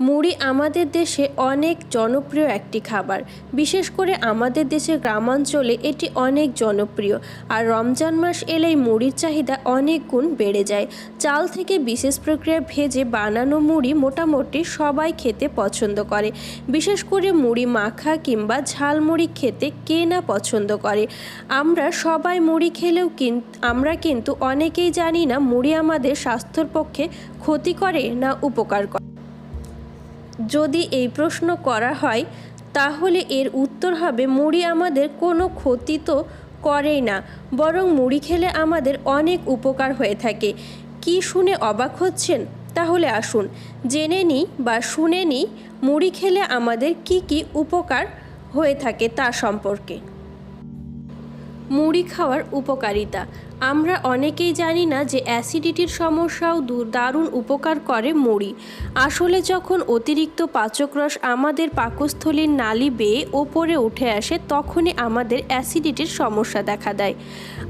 মুড়ি আমাদের দেশে অনেক জনপ্রিয় একটি খাবার। বিশেষ করে আমাদের দেশের গ্রামাঞ্চলে এটি অনেক জনপ্রিয়। আর রমজান মাস এলেই মুড়ির চাহিদা অনেক গুণ বেড়ে যায়। চাল থেকে বিশেষ প্রক্রিয়ায় ভেজে বানানো মুড়ি মোটামুটি সবাই খেতে পছন্দ করে। বিশেষ করে মুড়ি মাখা কিংবা ঝালমুড়ি খেতে কে না পছন্দ করে। আমরা সবাই মুড়ি খেলেও আমরা কিন্তু অনেকেই জানি না মুড়ি আমাদের স্বাস্থ্যের পক্ষে ক্ষতি করে না উপকার করে যদি এই প্রশ্ন করা হয়, তাহলে এর উত্তর হবে, মুড়ি আমাদের কোনো ক্ষতি তো করেই না, বরং মুড়ি খেলে আমাদের অনেক উপকার হয়ে থাকে। কি শুনে অবাক হচ্ছেন? তাহলে আসুন, জেনে নিই বা শুনে নিই মুড়ি খেলে আমাদের কি কি উপকার হয়ে থাকে তা সম্পর্কে। মুড়ি খাওয়ার উপকারিতা আমরা অনেকেই জানি না যে অ্যাসিডিটির সমস্যাও দূর দারুণ উপকার করে মুড়ি। আসলে যখন অতিরিক্ত পাচকরস আমাদের পাকস্থলীর নালি বেয়ে ওপরে উঠে আসে, তখনই আমাদের অ্যাসিডিটির সমস্যা দেখা দেয়।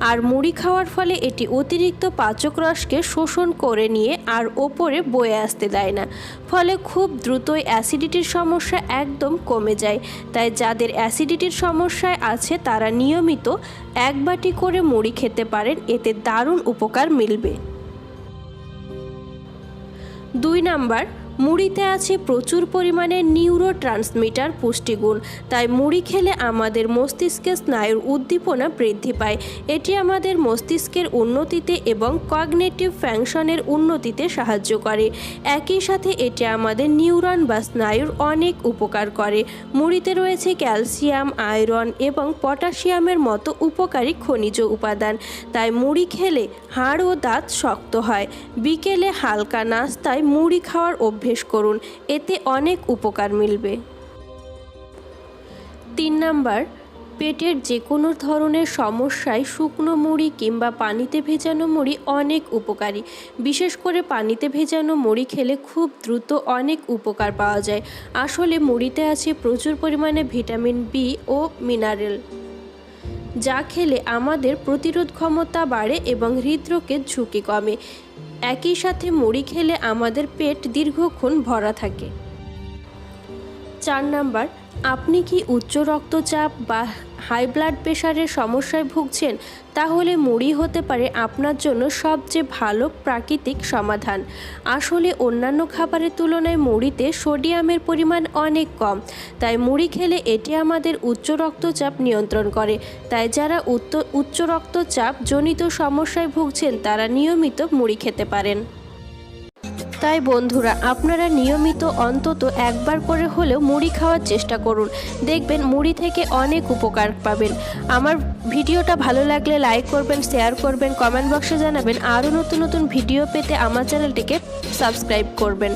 আর মুড়ি খাওয়ার ফলে এটি অতিরিক্ত পাচকরসকে শোষণ করে নিয়ে আর ওপরে বয়ে আসতে দেয় না। ফলে খুব দ্রুতই অ্যাসিডিটির সমস্যা একদম কমে যায়। তাই যাদের অ্যাসিডিটির সমস্যায় আছে, তারা নিয়মিত এক বাটি করে মুড়ি খেতে পারেন এতে দারুণ উপকার মিলবে। দুই নাম্বার মুড়িতে আছে প্রচুর পরিমাণে নিউরো ট্রান্সমিটার পুষ্টিগুণ। তাই মুড়ি খেলে আমাদের মস্তিষ্কের স্নায়ুর উদ্দীপনা বৃদ্ধি পায়। এটি আমাদের মস্তিষ্কের উন্নতিতে এবং কগনেটিভ ফ্যাংশনের উন্নতিতে সাহায্য করে। একই সাথে এটি আমাদের নিউরন বা স্নায়ুর অনেক উপকার করে। মুড়িতে রয়েছে ক্যালসিয়াম, আয়রন এবং পটাশিয়ামের মতো উপকারী খনিজ উপাদান। তাই মুড়ি খেলে হাড় ও দাঁত শক্ত হয়। বিকেলে হালকা নাস্তায় মুড়ি খাওয়ার অভ্যেস করুন, এতে অনেক উপকার মিলবে। তিন নাম্বার, পেটের যে কোনো ধরনের সমস্যায় শুকনো মুড়ি কিংবা পানিতে ভেজানো মুড়ি অনেক উপকারী। বিশেষ করে পানিতে ভেজানো মুড়ি খেলে খুব দ্রুত অনেক উপকার পাওয়া যায়। আসলে মুড়িতে আছে প্রচুর পরিমাণে ভিটামিন বি ও মিনারেল, যা খেলে আমাদের প্রতিরোধ ক্ষমতা বাড়ে এবং হৃদরোগের ঝুঁকি কমে। একই সাথে মুড়ি খেলে আমাদের পেট দীর্ঘক্ষণ ভরা থাকে। চার নাম্বার, আপনি কি উচ্চ রক্তচাপ বা হাই ব্লাড প্রেশারের সমস্যায় ভুগছেন, তাহলে মুড়ি হতে পারে আপনার জন্য সবচেয়ে ভালো প্রাকৃতিক সমাধান। আসলে অন্যান্য খাবারের তুলনায় মুড়িতে সোডিয়ামের পরিমাণ অনেক কম, তাই মুড়ি খেলে এটি আমাদের উচ্চ রক্তচাপ নিয়ন্ত্রণ করে। তাই যারা উচ্চ রক্তচাপ জনিত সমস্যায় ভুগছেন, তারা নিয়মিত মুড়ি খেতে পারেন। তাই বন্ধুরা, আপনারা নিয়মিত অন্তত একবার করে হলেও মুড়ি খাওয়ার চেষ্টা করুন। দেখবেন মুড়ি থেকে অনেক উপকার পাবেন। আমার ভিডিওটা ভালো লাগলে লাইক করবেন শেয়ার করবেন কমেন্ট বক্সে জানাবেন। আরও নতুন নতুন ভিডিও পেতে আমার চ্যানেলটিকে সাবস্ক্রাইব করবেন।